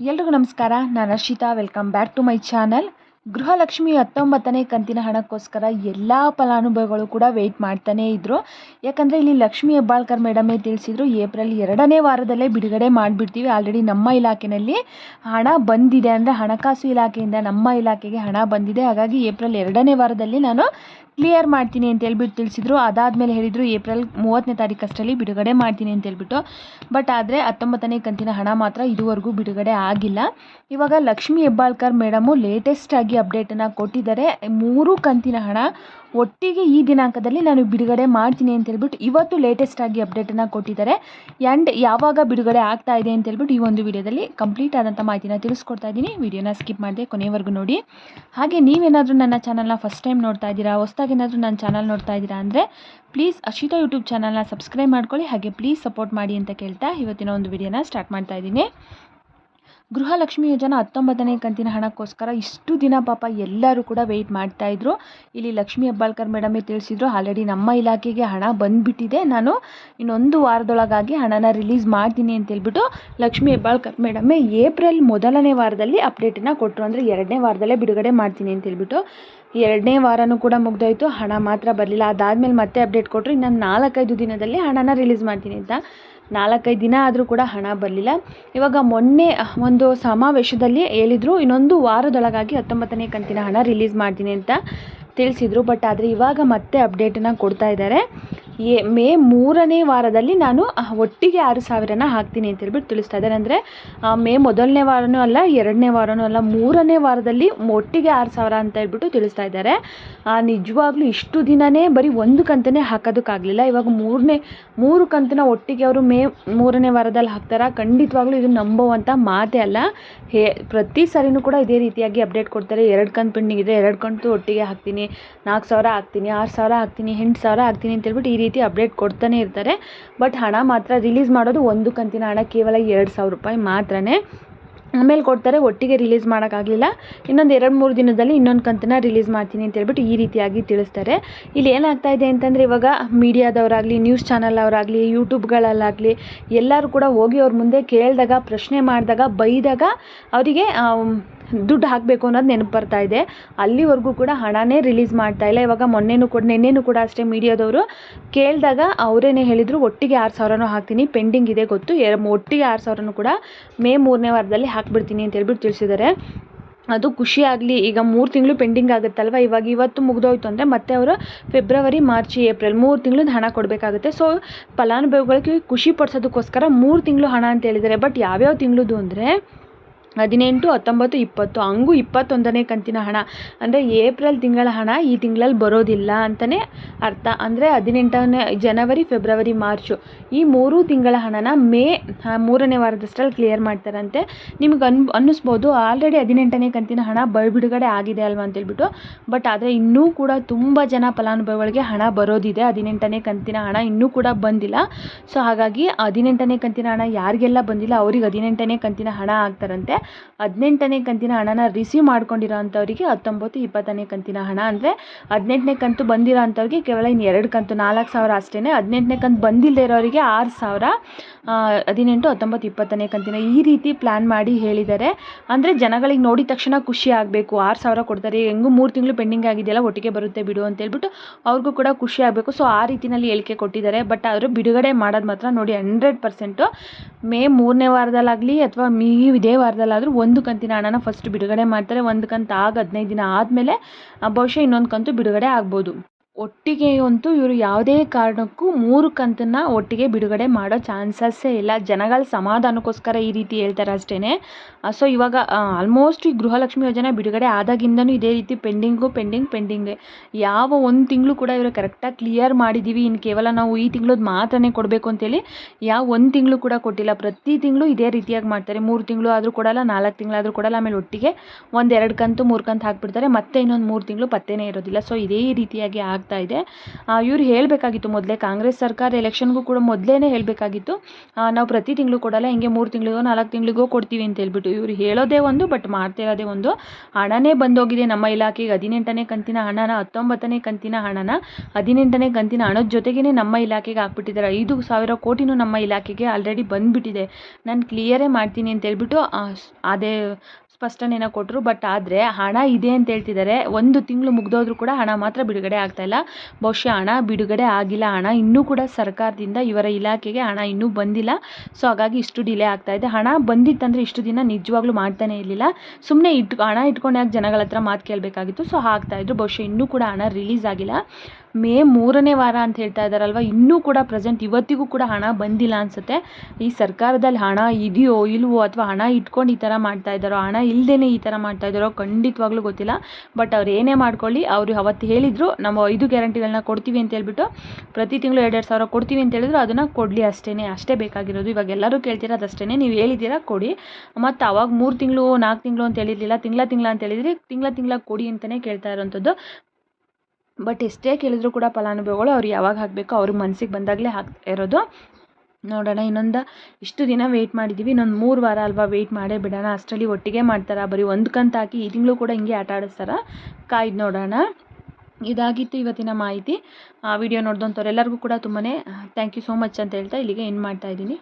ಎಲ್ರಿಗೂ ನಮಸ್ಕಾರ ನಾನು Arshita welcome back to my channel Gruhalakshmi ಹತ್ತೊಂಬತ್ತನೇ ಕಂತಿನ ಹಣಕ್ಕೋಸ್ಕರ ಎಲ್ಲ ಫಲಾನುಭವಿಗಳು ಕೂಡ ವೆಯ್ಟ್ ಮಾಡ್ತಾನೇ ಇದ್ದರು ಯಾಕಂದರೆ ಇಲ್ಲಿ ಲಕ್ಷ್ಮಿ ಹೆಬ್ಬಾಳ್ಕರ್ ಮೇಡಮೇ ತಿಳಿಸಿದ್ರು, ಏಪ್ರಿಲ್ ಎರಡನೇ ವಾರದಲ್ಲೇ ಬಿಡುಗಡೆ ಮಾಡಿಬಿಡ್ತೀವಿ. ಆಲ್ರೆಡಿ ನಮ್ಮ ಇಲಾಖೆಯಲ್ಲಿ ಹಣ ಬಂದಿದೆ ಅಂದರೆ ಹಣಕಾಸು ಇಲಾಖೆಯಿಂದ ನಮ್ಮ ಇಲಾಖೆಗೆ ಹಣ ಬಂದಿದೆ. ಹಾಗಾಗಿ ಏಪ್ರಿಲ್ ಎರಡನೇ ವಾರದಲ್ಲಿ ನಾನು ಕ್ಲಿಯರ್ ಮಾಡ್ತೀನಿ ಅಂತ ಹೇಳ್ಬಿಟ್ಟು ತಿಳಿಸಿದ್ರು. ಅದಾದಮೇಲೆ ಹೇಳಿದರು, ಏಪ್ರಿಲ್ ಮೂವತ್ತನೇ ತಾರೀಕು ಅಷ್ಟರಲ್ಲಿ ಬಿಡುಗಡೆ ಮಾಡ್ತೀನಿ ಅಂತ ಹೇಳ್ಬಿಟ್ಟು. ಬಟ್ ಆದರೆ ಹತ್ತೊಂಬತ್ತನೇ ಕಂತಿನ ಹಣ ಮಾತ್ರ ಇದುವರೆಗೂ ಬಿಡುಗಡೆ ಆಗಿಲ್ಲ. ಇವಾಗ ಲಕ್ಷ್ಮಿ ಹೆಬ್ಬಾಳ್ಕರ್ ಮೇಡಮು ಲೇಟೆಸ್ಟಾಗಿ ಅಪ್ಡೇಟನ್ನು ಕೊಟ್ಟಿದ್ದಾರೆ. ಮೂರು ಕಂತಿನ ಹಣ ಒಟ್ಟಿಗೆ ಈ ದಿನಾಂಕದಲ್ಲಿ ನಾನು ಬಿಡುಗಡೆ ಮಾಡ್ತೀನಿ ಅಂತ ಹೇಳ್ಬಿಟ್ಟು ಇವತ್ತು ಲೇಟೆಸ್ಟಾಗಿ ಅಪ್ಡೇಟನ್ನು ಕೊಟ್ಟಿದ್ದಾರೆ. ಆ್ಯಂಡ್ ಯಾವಾಗ ಬಿಡುಗಡೆ ಆಗ್ತಾ ಇದೆ ಅಂತ ಹೇಳ್ಬಿಟ್ಟು ಈ ಒಂದು ವಿಡಿಯೋದಲ್ಲಿ ಕಂಪ್ಲೀಟ್ ಆದಂಥ ಮಾಹಿತಿನ ತಿಳಿಸ್ಕೊಡ್ತಾ ಇದ್ದೀನಿ. ವಿಡಿಯೋನ ಸ್ಕಿಪ್ ಮಾಡಿದೆ ಕೊನೆವರೆಗೂ ನೋಡಿ. ಹಾಗೆ ನೀವೇನಾದರೂ ನನ್ನ ಚಾನಲ್ನ ಫಸ್ಟ್ ಟೈಮ್ ನೋಡ್ತಾ ಇದ್ದೀರಾ, ಹೊಸ್ದಾಗಿ ಏನಾದರೂ ನನ್ನ ಚಾನಲ್ ನೋಡ್ತಾ ಇದ್ದೀರಾ ಅಂದರೆ ಪ್ಲೀಸ್ ಅಶಿತಾ ಯೂಟ್ಯೂಬ್ ಚಾನಲ್ನ ಸಬ್ಸ್ಕ್ರೈಬ್ ಮಾಡ್ಕೊಳ್ಳಿ. ಹಾಗೆ ಪ್ಲೀಸ್ ಸಪೋರ್ಟ್ ಮಾಡಿ ಅಂತ ಕೇಳ್ತಾ ಇವತ್ತಿನ ಒಂದು ವಿಡಿಯೋನ ಸ್ಟಾರ್ಟ್ ಮಾಡ್ತಾ ಇದ್ದೀನಿ. ಗೃಹಲಕ್ಷ್ಮಿ ಯೋಜನಾ ಹತ್ತೊಂಬತ್ತನೇ ಕಂತಿನ ಹಣಕ್ಕೋಸ್ಕರ ಇಷ್ಟು ದಿನ ಪಾಪ ಎಲ್ಲರೂ ಕೂಡ ವೆಯ್ಟ್ ಮಾಡ್ತಾಯಿದ್ರು ಇಲ್ಲಿ ಲಕ್ಷ್ಮಿ ಹೆಬ್ಬಾಳ್ಕರ್ ಮೇಡಮೇ ತಿಳಿಸಿದ್ರು ಆಲ್ರೆಡಿ ನಮ್ಮ ಇಲಾಖೆಗೆ ಹಣ ಬಂದುಬಿಟ್ಟಿದೆ. ನಾನು ಇನ್ನೊಂದು ವಾರದೊಳಗಾಗಿ ಹಣನ ರಿಲೀಸ್ ಮಾಡ್ತೀನಿ ಅಂತ ಹೇಳ್ಬಿಟ್ಟು ಲಕ್ಷ್ಮಿ ಹೆಬ್ಬಾಳ್ಕರ್ ಮೇಡಮೇ ಏಪ್ರಿಲ್ ಮೊದಲನೇ ವಾರದಲ್ಲಿ ಅಪ್ಡೇಟನ್ನು ಕೊಟ್ಟರು ಅಂದರೆ ಎರಡನೇ ವಾರದಲ್ಲೇ ಬಿಡುಗಡೆ ಮಾಡ್ತೀನಿ ಅಂತ ಹೇಳ್ಬಿಟ್ಟು ಎರಡನೇ ವಾರನೂ ಕೂಡ ಮುಗ್ದೋಯ್ತು. ಹಣ ಮಾತ್ರ ಬರಲಿಲ್ಲ. ಅದಾದಮೇಲೆ ಮತ್ತೆ ಅಪ್ಡೇಟ್ ಕೊಟ್ಟರು ಇನ್ನೊಂದು ನಾಲ್ಕೈದು ದಿನದಲ್ಲಿ ಹಣನ ರಿಲೀಸ್ ಮಾಡ್ತೀನಿ ಅಂತ. ನಾಲ್ಕೈದು ದಿನ ಆದರೂ ಕೂಡ ಹಣ ಬರಲಿಲ್ಲ. ಇವಾಗ ಮೊನ್ನೆ ಒಂದು ಸಮಾವೇಶದಲ್ಲಿ ಹೇಳಿದರು, ಇನ್ನೊಂದು ವಾರದೊಳಗಾಗಿ ಹತ್ತೊಂಬತ್ತನೇ ಕಂತಿನ ಹಣ ರಿಲೀಸ್ ಮಾಡ್ತೀನಿ ಅಂತ ತಿಳಿಸಿದರು. ಬಟ್ ಆದರೆ ಇವಾಗ ಮತ್ತೆ ಅಪ್ಡೇಟನ್ನು ಕೊಡ್ತಾ ಇದ್ದಾರೆ. ಎ ಮೇ ಮೂರನೇ ವಾರದಲ್ಲಿ ನಾನು ಒಟ್ಟಿಗೆ ಆರು ಸಾವಿರನ ಹಾಕ್ತೀನಿ ಅಂತ ಹೇಳ್ಬಿಟ್ಟು ತಿಳಿಸ್ತಾ ಇದ್ದಾರೆ. ಅಂದರೆ ಮೇ ಮೊದಲನೇ ವಾರನೂ ಅಲ್ಲ, ಎರಡನೇ ವಾರನೂ ಅಲ್ಲ, ಮೂರನೇ ವಾರದಲ್ಲಿ ಒಟ್ಟಿಗೆ ಆರು ಸಾವಿರ ಅಂತ ಹೇಳ್ಬಿಟ್ಟು ತಿಳಿಸ್ತಾ ಇದ್ದಾರೆ. ನಿಜವಾಗ್ಲೂ ಇಷ್ಟು ದಿನವೇ ಬರೀ ಒಂದು ಕಂತನೇ ಹಾಕೋದಕ್ಕಾಗಲಿಲ್ಲ. ಇವಾಗ ಮೂರನೇ, ಮೂರು ಕಂತನ ಒಟ್ಟಿಗೆ ಅವರು ಮೇ ಮೂರನೇ ವಾರದಲ್ಲಿ ಹಾಕ್ತಾರ? ಖಂಡಿತವಾಗ್ಲೂ ಇದು ನಂಬುವಂಥ ಮಾತೇ ಅಲ್ಲ. ಹೇ, ಪ್ರತಿ ಸರಿನೂ ಕೂಡ ಇದೇ ರೀತಿಯಾಗಿ ಅಪ್ಡೇಟ್ ಕೊಡ್ತಾರೆ. ಎರಡು ಕಂತು ಪೆಂಡಿಂಗ್ ಇದೆ ಎರಡು ಕಂತು ಒಟ್ಟಿಗೆ ಹಾಕ್ತೀನಿ, ನಾಲ್ಕು ಸಾವಿರ ಹಾಕ್ತೀನಿ, ಆರು ಸಾವಿರ ಹಾಕ್ತೀನಿ, ಎಂಟು ಸಾವಿರ ಹಾಕ್ತೀನಿ ಅಂತ ಹೇಳ್ಬಿಟ್ಟು ಈ ರೀತಿ ಅಪ್ಡೇಟ್ ಕೊಡ್ತಾನೆ ಇರ್ತಾರೆ. ಬಟ್ ಹಣ ಮಾತ್ರ ರಿಲೀಸ್ ಮಾಡೋದು ಒಂದು ಕಂತಿನ ಹಣ, ಕೇವಲ ಎರಡು ಸಾವಿರ ರೂಪಾಯಿ ಮಾತ್ರನೇ. ಆಮೇಲೆ ಕೊಡ್ತಾರೆ, ಒಟ್ಟಿಗೆ ರಿಲೀಸ್ ಮಾಡೋಕ್ಕಾಗಲಿಲ್ಲ. ಇನ್ನೊಂದು ಎರಡು ಮೂರು ದಿನದಲ್ಲಿ ಇನ್ನೊಂದು ಕಂತನ್ನ ರಿಲೀಸ್ ಮಾಡ್ತೀನಿ ಅಂತ ಹೇಳ್ಬಿಟ್ಟು ಈ ರೀತಿಯಾಗಿ ತಿಳಿಸ್ತಾರೆ. ಇಲ್ಲಿ ಏನಾಗ್ತಾ ಇದೆ ಅಂತಂದರೆ ಇವಾಗ ಮೀಡಿಯಾದವರಾಗಲಿ, ನ್ಯೂಸ್ ಚಾನಲ್ ಅವರಾಗಲಿ ಯೂಟ್ಯೂಬ್ಗಳಲ್ಲಾಗಲಿ, ಎಲ್ಲರೂ ಕೂಡ ಹೋಗಿ ಅವ್ರ ಮುಂದೆ ಕೇಳಿದಾಗ, ಪ್ರಶ್ನೆ ಮಾಡಿದಾಗ, ಬೈದಾಗ ಅವರಿಗೆ ದುಡ್ಡು ಹಾಕಬೇಕು ಅನ್ನೋದು ನೆನಪು ಬರ್ತಾ ಇದೆ. ಅಲ್ಲಿವರೆಗೂ ಕೂಡ ಹಣನೇ ರಿಲೀಸ್ ಮಾಡ್ತಾ ಇಲ್ಲ. ಇವಾಗ ಮೊನ್ನೆನೂ ಕೂಡ, ನಿನ್ನೆನೂ ಕೂಡ ಅಷ್ಟೇ ಮೀಡಿಯಾದವರು ಕೇಳಿದಾಗ ಅವರೇನೆ ಹೇಳಿದರು, ಒಟ್ಟಿಗೆ ಆರು ಸಾವಿರನೂ ಹಾಕ್ತೀನಿ, ಪೆಂಡಿಂಗ್ ಇದೆ ಗೊತ್ತು. ಎರ ಒಟ್ಟಿಗೆ ಆರು ಸಾವಿರನೂ ಕೂಡ ಮೇ ಮೂರನೇ ವಾರದಲ್ಲಿ ಹಾಕ್ಬಿಡ್ತೀನಿ ಅಂತ ಹೇಳ್ಬಿಟ್ಟು ತಿಳಿಸಿದ್ದಾರೆ. ಅದು ಖುಷಿ ಆಗಲಿ, ಈಗ ಮೂರು ತಿಂಗಳು ಪೆಂಡಿಂಗ್ ಆಗುತ್ತಲ್ವ? ಇವಾಗ ಇವತ್ತು ಮುಗಿದೋಯ್ತು ಅಂದರೆ ಮತ್ತೆ ಅವರು ಫೆಬ್ರವರಿ, ಮಾರ್ಚ್, ಏಪ್ರಿಲ್ ಮೂರು ತಿಂಗಳು ಹಣ ಕೊಡಬೇಕಾಗುತ್ತೆ. ಸೊ, ಫಲಾನುಭವಿಗಳಿಗೆ ಖುಷಿ ಪಡಿಸೋದಕ್ಕೋಸ್ಕರ ಮೂರು ತಿಂಗಳು ಹಣ ಅಂತ ಹೇಳಿದ್ದಾರೆ. ಬಟ್ ಯಾವ್ಯಾವ ತಿಂಗಳದು ಅಂದರೆ ಹದಿನೆಂಟು, ಹತ್ತೊಂಬತ್ತು, ಇಪ್ಪತ್ತು. ಹಂಗೂ ಇಪ್ಪತ್ತೊಂದನೇ ಕಂತಿನ ಹಣ. ಅಂದರೆ ಏಪ್ರಿಲ್ ತಿಂಗಳ ಹಣ ಈ ತಿಂಗಳಲ್ಲಿ ಬರೋದಿಲ್ಲ ಅಂತಲೇ ಅರ್ಥ. ಅಂದರೆ ಹದಿನೆಂಟನೇ ಜನವರಿ, ಫೆಬ್ರವರಿ, ಮಾರ್ಚು ಈ ಮೂರು ತಿಂಗಳ ಹಣನ ಮೇ ಮೂರನೇ ವಾರದಷ್ಟರಲ್ಲಿ ಕ್ಲಿಯರ್ ಮಾಡ್ತಾರಂತೆ. ನಿಮ್ಗೆ ಅನ್, ಅನ್ನಿಸ್ಬೋದು, ಆಲ್ರೆಡಿ ಹದಿನೆಂಟನೇ ಕಂತಿನ ಹಣ ಬ ಬಿಡುಗಡೆ ಆಗಿದೆ ಅಲ್ವಾ ಅಂತೇಳ್ಬಿಟ್ಟು. ಬಟ್ ಆದರೆ ಇನ್ನೂ ಕೂಡ ತುಂಬ ಜನ ಫಲಾನುಭವಿಗಳಿಗೆ ಹಣ ಬರೋದಿದೆ. ಹದಿನೆಂಟನೇ ಕಂತಿನ ಹಣ ಇನ್ನೂ ಕೂಡ ಬಂದಿಲ್ಲ. ಸೊ ಹಾಗಾಗಿ ಹದಿನೆಂಟನೇ ಕಂತಿನ ಹಣ ಯಾರಿಗೆಲ್ಲ ಬಂದಿಲ್ಲ, ಅವ್ರಿಗೆ ಹದಿನೆಂಟನೇ ಕಂತಿನ ಹಣ ಆಗ್ತಾರಂತೆ. ಹದಿನೆಂಟನೇ ಕಂತಿನ ಹಣನ ರಿಸೀವ್ ಮಾಡ್ಕೊಂಡಿರೋ ಅಂಥವ್ರಿಗೆ ಹತ್ತೊಂಬತ್ತು, ಇಪ್ಪತ್ತನೇ ಕಂತಿನ ಹಣ ಅಂದರೆ ಹದಿನೆಂಟನೇ ಕಂತು ಬಂದಿರೋ ಅಂಥವ್ರಿಗೆ ಕೇವಲ ಇನ್ನು ಎರಡು ಕಂತು ನಾಲ್ಕು ಸಾವಿರ ಅಷ್ಟೇ ಹದಿನೆಂಟನೇ ಕಂತು ಬಂದಿಲ್ಲದೆ ಇರೋರಿಗೆ ಆರು ಸಾವಿರ. ಹದಿನೆಂಟು, ಹತ್ತೊಂಬತ್ತು, ಇಪ್ಪತ್ತನೇ ಕಂತಿನ ಈ ರೀತಿ ಪ್ಲ್ಯಾನ್ ಮಾಡಿ ಹೇಳಿದ್ದಾರೆ. ಅಂದರೆ ಜನಗಳಿಗೆ ನೋಡಿದ ತಕ್ಷಣ ಖುಷಿ ಆಗಬೇಕು. ಆರು ಸಾವಿರ ಕೊಡ್ತಾರೆ. ಹೆಂಗೂ ಮೂರು ತಿಂಗಳು ಪೆಂಡಿಂಗ್ ಆಗಿದೆಯಲ್ಲ, ಒಟ್ಟಿಗೆ ಬರುತ್ತೆ ಬಿಡು ಅಂತೇಳ್ಬಿಟ್ಟು ಅವ್ರಿಗೂ ಕೂಡ ಖುಷಿ ಆಗಬೇಕು. ಸೊ ಆ ರೀತಿಯಲ್ಲಿ ಹೇಳಿಕೆ ಕೊಟ್ಟಿದ್ದಾರೆ. ಬಟ್ ಅವರು ಬಿಡುಗಡೆ ಮಾಡೋದು ಮಾತ್ರ ನೋಡಿ ಹಂಡ್ರೆಡ್ ಪರ್ಸೆಂಟು ಮೇ ಮೂರನೇ ವಾರದಲ್ಲಾಗಲಿ ಅಥವಾ ಮೀ ಇದೇ ವಾರದಲ್ಲಾದರೂ ಒಂದು ಕಂತಿನ ಹಣನ ಫಸ್ಟ್ ಬಿಡುಗಡೆ ಮಾಡ್ತಾರೆ. ಒಂದು ಕಂತು ಆಗ ಹದಿನೈದು ದಿನ ಆದಮೇಲೆ ಬಹುಶಃ ಇನ್ನೊಂದು ಕಂತು ಬಿಡುಗಡೆ ಆಗ್ಬೋದು. ಒಟ್ಟಿಗೆ ಅಂತೂ ಇವರು ಯಾವುದೇ ಕಾರಣಕ್ಕೂ ಮೂರು ಕಂತನ್ನು ಒಟ್ಟಿಗೆ ಬಿಡುಗಡೆ ಮಾಡೋ ಚಾನ್ಸಸ್ಸೇ ಇಲ್ಲ. ಜನಗಳ ಸಮಾಧಾನಕ್ಕೋಸ್ಕರ ಈ ರೀತಿ ಹೇಳ್ತಾರೆ ಅಷ್ಟೇ ಸೊ ಇವಾಗ ಆಲ್ಮೋಸ್ಟ್ ಈ ಗೃಹಲಕ್ಷ್ಮಿ ಯೋಜನೆ ಬಿಡುಗಡೆ ಆದಾಗಿಂದನೂ ಇದೇ ರೀತಿ ಪೆಂಡಿಂಗು, ಪೆಂಡಿಂಗ್ ಪೆಂಡಿಂಗ್. ಯಾವ ಒಂದು ತಿಂಗಳು ಕೂಡ ಇವರು ಕರೆಕ್ಟಾಗಿ ಕ್ಲಿಯರ್ ಮಾಡಿದ್ದೀವಿ ಇನ್ನು ಕೇವಲ ನಾವು ಈ ತಿಂಗಳದ್ದು ಮಾತ್ರನೇ ಕೊಡಬೇಕು ಅಂತೇಳಿ ಯಾವ ಒಂದು ತಿಂಗಳು ಕೂಡ ಕೊಟ್ಟಿಲ್ಲ. ಪ್ರತಿ ತಿಂಗಳು ಇದೇ ರೀತಿಯಾಗಿ ಮಾಡ್ತಾರೆ. ಮೂರು ತಿಂಗಳು ಆದರೂ ಕೊಡಲ್ಲ, ನಾಲ್ಕು ತಿಂಗಳಾದರೂ ಕೊಡಲ್ಲ. ಆಮೇಲೆ ಒಟ್ಟಿಗೆ ಒಂದು ಎರಡು ಕಂತು ಮೂರು ಕಂತು ಹಾಕ್ಬಿಡ್ತಾರೆ. ಮತ್ತೆ ಇನ್ನೊಂದು ಮೂರು ತಿಂಗಳು ಪತ್ತೇನೇ ಇರೋದಿಲ್ಲ. ಸೊ ಇದೇ ರೀತಿಯಾಗಿ ಆಗ್ತಾ ಆಗ್ತಾ ಇದೆ. ಇವ್ರು ಹೇಳಬೇಕಾಗಿತ್ತು ಮೊದಲೇ, ಕಾಂಗ್ರೆಸ್ ಸರ್ಕಾರ ಎಲೆಕ್ಷನ್ಗೂ ಕೂಡ ಮೊದಲೇ ಹೇಳಬೇಕಾಗಿತ್ತು. ನಾವು ಪ್ರತಿ ತಿಂಗಳು ಕೊಡಲ್ಲ, ಹಿಂಗೆ ಮೂರು ತಿಂಗಳಿಗೋ, ನಾಲ್ಕು ತಿಂಗಳಿಗೋ ಕೊಡ್ತೀವಿ ಅಂತ ಹೇಳ್ಬಿಟ್ಟು ಇವ್ರು ಹೇಳೋದೇ ಒಂದು, ಬಟ್ ಮಾಡ್ತಿರೋದೇ ಒಂದು. ಹಣನೇ ಬಂದೋಗಿದೆ ನಮ್ಮ ಇಲಾಖೆಗೆ. ಹದಿನೆಂಟನೇ ಕಂತಿನ ಹಣನ, ಹತ್ತೊಂಬತ್ತನೇ ಕಂತಿನ ಹಣನ, ಹದಿನೆಂಟನೇ ಕಂತಿನ ಹಣದ ಜೊತೆಗೇ ನಮ್ಮ ಇಲಾಖೆಗೆ ಹಾಕ್ಬಿಟ್ಟಿದ್ದಾರೆ. ಐದು ಸಾವಿರ ಕೋಟಿನೂ ನಮ್ಮ ಇಲಾಖೆಗೆ ಆಲ್ರೆಡಿ ಬಂದುಬಿಟ್ಟಿದೆ. ನಾನು ಕ್ಲಿಯರೇ ಮಾಡ್ತೀನಿ ಅಂತ ಹೇಳ್ಬಿಟ್ಟು ಅದೇ ಸ್ಪಷ್ಟನೆನ ಕೊಟ್ಟರು ಬಟ್ ಆದರೆ ಹಣ ಇದೆ ಅಂತ ಹೇಳ್ತಿದ್ದಾರೆ ಒಂದು ತಿಂಗಳು ಮುಗಿದೋದ್ರೂ ಕೂಡ ಹಣ ಮಾತ್ರ ಬಿಡುಗಡೆ ಆಗ್ತಾಯಿಲ್ಲ ಬಹುಶಃ ಹಣ ಬಿಡುಗಡೆ ಆಗಿಲ್ಲ. ಹಣ ಇನ್ನೂ ಕೂಡ ಸರ್ಕಾರದಿಂದ, ಇವರ ಇಲಾಖೆಗೆ ಹಣ ಇನ್ನೂ ಬಂದಿಲ್ಲ. ಸೊ, ಹಾಗಾಗಿ ಇಷ್ಟು ಡಿಲೇ ಆಗ್ತಾ ಇದೆ. ಹಣ ಬಂದಿತ್ತಂದರೆ ಇಷ್ಟು ದಿನ ನಿಜವಾಗ್ಲೂ ಮಾಡ್ತಾನೆ ಇರಲಿಲ್ಲ. ಸುಮ್ಮನೆ ಇಟ್ಟು ಹಣ ಇಟ್ಕೊಂಡು ಜನಗಳ ಹತ್ರ ಮಾತು ಕೇಳಬೇಕಾಗಿತ್ತು? ಸೊ ಆಗ್ತಾಯಿದ್ರು ಬಹುಶಃ ಇನ್ನೂ ಕೂಡ ಹಣ ರಿಲೀಸ್ ಆಗಿಲ್ಲ. ಮೇ ಮೂರನೇ ವಾರ ಅಂತ ಹೇಳ್ತಾ ಇದ್ದಾರಲ್ವ ಇನ್ನೂ ಕೂಡ ಪ್ರೆಸೆಂಟ್ ಇವತ್ತಿಗೂ ಕೂಡ ಹಣ ಬಂದಿಲ್ಲ ಅನಿಸುತ್ತೆ. ಈ ಸರ್ಕಾರದಲ್ಲಿ ಹಣ ಇದೆಯೋ ಇಲ್ವೋ ಅಥವಾ ಹಣ ಇಟ್ಕೊಂಡು ಈ ಥರ ಮಾಡ್ತಾ ಇದ್ದಾರೋ, ಹಣ ಇಲ್ಲದೇ ಈ ಥರ ಮಾಡ್ತಾ ಇದ್ದಾರೋ ಖಂಡಿತವಾಗ್ಲೂ ಗೊತ್ತಿಲ್ಲ. ಬಟ್ ಅವ್ರು ಏನೇ ಮಾಡ್ಕೊಳ್ಳಿ, ಅವರು ಅವತ್ತು ಹೇಳಿದರು, ನಮ್ಮ ಐದು ಗ್ಯಾರಂಟಿಗಳನ್ನ ಕೊಡ್ತೀವಿ ಅಂತ ಹೇಳ್ಬಿಟ್ಟು ಪ್ರತಿ ತಿಂಗಳು ಎರಡೆರಡು ಎರಡು ಸಾವಿರ ಕೊಡ್ತೀವಿ ಅಂತ ಹೇಳಿದ್ರು, ಅದನ್ನು ಕೊಡಲಿ ಅಷ್ಟೇ ಅಷ್ಟೇ ಬೇಕಾಗಿರೋದು. ಇವಾಗ ಎಲ್ಲರೂ ಕೇಳ್ತಿರೋದು ಅದಷ್ಟೇ ನೀವು ಹೇಳಿದ್ದೀರಾ, ಕೊಡಿ. ಮತ್ತು ಅವಾಗ ಮೂರು ತಿಂಗಳು, ನಾಲ್ಕು ತಿಂಗಳು ಅಂತ ಹೇಳಿರಲಿಲ್ಲ, ತಿಂಗಳ ತಿಂಗಳ ಅಂತ ಹೇಳಿದ್ರಿ ತಿಂಗಳ ತಿಂಗಳ ಕೊಡಿ ಅಂತಲೇ ಕೇಳ್ತಾ ಇರೋವಂಥದ್ದು ಬಟ್ ಎಷ್ಟೇ ಕೇಳಿದ್ರು ಕೂಡ ಫಲಾನುಭವಿಗಳು ಅವ್ರು ಯಾವಾಗ ಹಾಕಬೇಕು ಅವ್ರ ಮನ್ಸಿಗೆ ಬಂದಾಗಲೇ ಹಾಕ್ತಾ ಇರೋದು. ನೋಡೋಣ, ಇನ್ನೊಂದು ಇಷ್ಟು ದಿನ ವೆಯ್ಟ್ ಮಾಡಿದ್ದೀವಿ ಇನ್ನೊಂದು ಮೂರು ವಾರ ಅಲ್ವಾ ವೆಯ್ಟ್ ಮಾಡೇ ಬಿಡೋಣ. ಅಷ್ಟರಲ್ಲಿ ಒಟ್ಟಿಗೆ ಮಾಡ್ತಾರೆ? ಬರೀ ಒಂದು ಕಂತು ಹಾಕಿ ಈ ತಿಂಗಳು ಕೂಡ ಹಿಂಗೆ ಆಟ ಆಡಿಸ್ತಾರ? ಕಾಯ್ದು ನೋಡೋಣ. ಇದಾಗಿತ್ತು ಇವತ್ತಿನ ಮಾಹಿತಿ. ವಿಡಿಯೋ ನೋಡಿದಂಥವ್ರು ಎಲ್ಲರಿಗೂ ಕೂಡ ತುಂಬಾ ಥ್ಯಾಂಕ್ ಯು ಸೋ ಮಚ್ ಅಂತ ಹೇಳ್ತಾ ಇಲ್ಲಿಗೆ ಏನು ಮಾಡ್ತಾ ಇದ್ದೀನಿ.